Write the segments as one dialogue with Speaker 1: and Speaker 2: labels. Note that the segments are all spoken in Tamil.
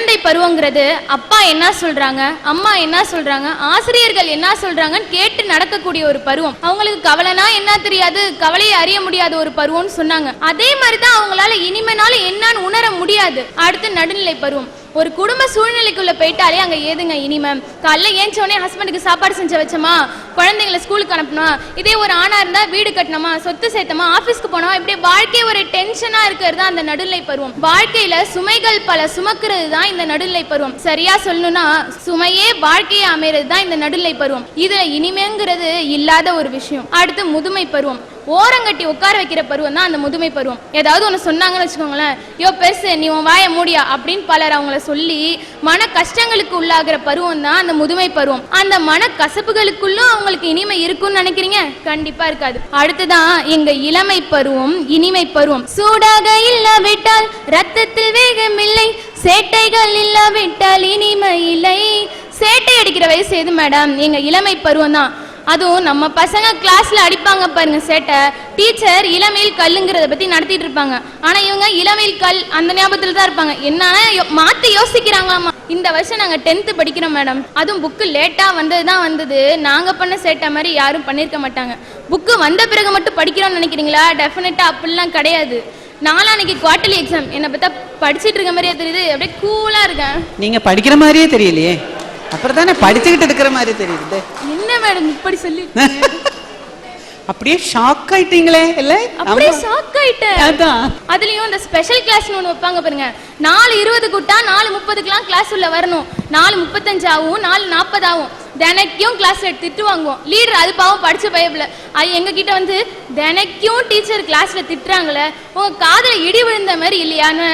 Speaker 1: குழந்தை பருவங்கிறது அப்பா என்ன சொல்றாங்க அம்மா என்ன சொல்றாங்க ஆசிரியர்கள் என்ன சொல்றாங்கன்னு கேட்டு நடக்கக்கூடிய ஒரு பருவம். அவங்களுக்கு கவலைனா என்ன தெரியாது கவலையை அறிய முடியாத ஒரு பருவம்னு சொன்னாங்க. அதே மாதிரி தான் அவங்களால இனிமேனால என்னன்னு உணர முடியாது. அடுத்து நடுநிலை பருவம். ஒரு குடும்ப சூழ்நிலைக்குள்ள போயிட்டாலே அங்க ஏதுங்க இனிமே காலைல ஏஞ்சோடனே ஹஸ்பண்டுக்கு சாப்பாடு செஞ்சு வச்சோமா? குழந்தைங்களை ஸ்கூலுக்கு அனுப்பணும்? இதே ஒரு ஆணா இருந்தா வீடு கட்டணுமா? சொத்து சேர்த்தமா? ஆபீஸ்க்கு போனோம் இப்படி வாழ்க்கை ஒரு டென்ஷனா இருக்கிறது தான் அந்த நடுநிலை பருவம். வாழ்க்கையில சுமைகள் பல சுமக்கிறது தான் இந்த நடுநிலை பருவம். சரியா சொல்லணும்னா சுமையே வாழ்க்கையை அமைறது தான் இந்த நடுநிலை பருவம். இதுல இனிமேங்கிறது இல்லாத ஒரு விஷயம். அடுத்து முதுமை பருவம். ஓரங்கட்டி உட்கார வைக்கிற பருவம் தான் அந்த முதுமை பருவம். ஏதாவது ஒன்று சொன்னாங்கன்னு வச்சுக்கோங்களேன் யோ பெருசு நீ உன் வாயை மூடியா? அப்படின்னு பலர் அவங்கள சொல்லி மன கஷ்டங்களுக்கு உள்ளாகிற பருவம் தான் அந்த முதுமை பருவம். அந்த மன கசப்புகளுக்குள்ளும் அவங்களுக்கு இனிமை இருக்கும்னு நினைக்கிறீங்க? கண்டிப்பா இருக்காது. அடுத்துதான் எங்க இளமை பருவம் இனிமை பருவம். சூடாக இல்லாவிட்டால் ரத்தத்தில் வேகம் இல்லை சேட்டைகள் இல்லாவிட்டால் இனிமை இல்லை. சேட்டை அடிக்கிற வயசு எது மேடம் எங்க இளமை பருவம் தான். அதுவும் நம்ம பசங்க கிளாஸ்ல அடிப்பாங்க பாருங்க சேட்டை. டீச்சர் இளமையில் கல்லுங்கிறத பத்தி நடத்திட்டு இருப்பாங்க. ஆனா இவங்க இளமையில் கல் அந்த ஞாபகத்துல தான் இருப்பாங்க. என்னன்னா யோ- மாத்தி யோசிக்கிறாங்களாமா. இந்த வருஷம் நாங்க டென்த்து படிக்கிறோம் மேடம் அதுவும் புக்கு லேட்டா வந்தது தான் வந்தது. நாங்க பண்ண சேட்டை மாதிரி யாரும் பண்ணியிருக்க மாட்டாங்க. புக்கு வந்த பிறகு மட்டும் படிக்கிறோம்னு நினைக்கிறீங்களா? டெஃபினட்டா அப்படிலாம் கிடையாது. நாளான்னைக்கு குவார்டர்லி எக்ஸாம் என்னை பார்த்தா படிச்சிட்டு இருக்க மாதிரியே தெரியுது. அப்படியே கூலா இருக்கேன்.
Speaker 2: நீங்க படிக்கிற மாதிரியே தெரியலையே. அப்புறம் தானே படிச்சுக்கிட்டு இருக்கிற மாதிரி தெரியுது.
Speaker 1: என்ன மேடம் இப்படி சொல்லி
Speaker 2: அப்படியே ஷாக் ஆயிட்டீங்களே இல்ல?
Speaker 1: அப்படியே. ஷாக் ஆயிட்டேன்.
Speaker 2: அதான்.
Speaker 1: அதுலயும் இந்த ஸ்பெஷல் கிளாஸ்னு ஒன்று வைப்பாங்க பாருங்க. நாலு இருபது கூட்டா நாலு முப்பதுக்குலாம் கிளாஸ் உள்ள வரணும். நாலு முப்பத்தஞ்சு ஆகும் நாலு நாற்பது ஆகும் தினைக்கும் கிளாஸ்ல திட்டு வாங்குவோம் லீடர் அது பாவம் படிச்ச பயப்புல. அது எங்க கிட்ட வந்து தினைக்கும் டீச்சர் கிளாஸ்ல திட்டுறாங்களே. உங்க காதுல இடி விழுந்த மாதிரி இல்லையான்னு?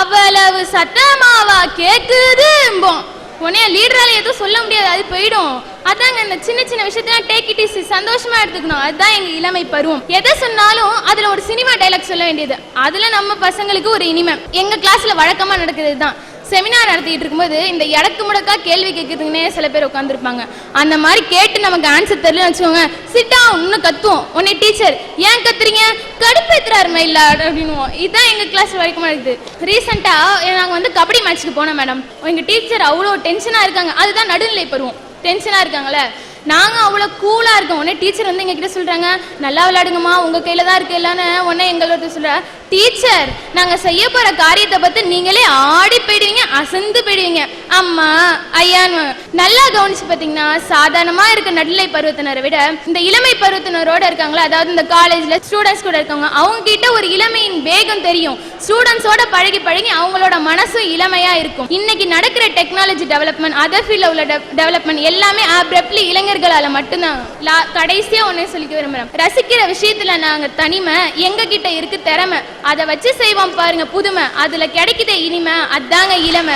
Speaker 1: அவ்வளவு சத்தமாவா கேக்குதும்போம் உடனே லீடரால எதுவும் சொல்ல முடியாது. அது போயிடும். அதாங்க இந்த சின்ன சின்ன விஷயத்தெல்லாம் டேக் இட் இஸ் சந்தோஷமா எடுத்துக்கணும். அதுதான் எங்க இளமை பருவம். எதை சொன்னாலும் அதுல ஒரு சினிமா டைலாக் சொல்ல வேண்டியது. அதுல நம்ம பசங்களுக்கு ஒரு இனிமை. எங்க கிளாஸ்ல வழக்கமா நடக்கிறது தான் செமினார் நடத்திட்டு இருக்கும்போது இந்த இடக்கு முடக்கா கேள்வி கேட்குறதுக்குன்னே சில பேர் உட்காந்துருப்பாங்க அந்த மாதிரி கேட்டு நமக்கு ஆன்சர் தெரியலன்னு வச்சுக்கோங்க சிட்டா இன்னும் கத்துவோம். உன்னை டீச்சர் ஏன் கத்துறீங்க? கடுப்பேத்துறாரு மயில அப்படின்னுவோம். இதுதான் எங்க கிளாஸ் வரைக்கும் இருக்குது. ரீசெண்டா நாங்க வந்து கபடி மேட்ச்க்கு போனோம் மேடம் எங்க டீச்சர் அவ்வளோ டென்ஷனா இருக்காங்க. அதுதான் நடுநிலை பருவம். டென்ஷனா இருக்காங்களே நாங்க அவ்வளோ கூலா இருக்கோம். உடனே டீச்சர் வந்து எங்ககிட்ட சொல்கிறாங்க சொல்றாங்க நல்லா விளையாடுங்கம்மா உங்க கையில தான் இருக்கு இல்லன்னு உடனே எங்களோட சொல்ற டீச்சர் நாங்க செய்ய போற காரியத்தை பத்தி நீங்களே ஆடி போயிடுவீங்க அசந்து போயிடுவீங்க. அம்மா ஐயான்னு நல்லா கவனிச்சு பாத்தீங்கன்னா சாதாரணமா இருக்க நடுநிலை பருவத்தினரை விட இந்த இளமை பருவத்தினரோட இருக்காங்களா அதாவது இந்த காலேஜ்ல ஸ்டூடெண்ட்ஸ் கூட இருக்காங்க அவங்க கிட்ட ஒரு இளமையின் வேகம் தெரியும். ஸ்டூடெண்ட்ஸோட பழகி பழகி அவங்களோட மனசும் இளமையா இருக்கும். இன்னைக்கு நடக்கிற டெக்னாலஜி டெவலப்மெண்ட் அதர் ஃபீல்ட்ல உள்ள டெவலப்மெண்ட் எல்லாமே ஆப்ரப்ட்லி இளைஞர்களால மட்டும்தான். லா- கடைசியா ஒன்னே சொல்லிக்க விரும்புறேன். ரசிக்கிற விஷயத்துல நாங்க தனிமை எங்க கிட்ட இருக்கு திறமை. அதை வச்சு செய்வோம் பாருங்க புதுமை. அதுல கிடைக்குதே இனிமை. அதாங்க இளமை.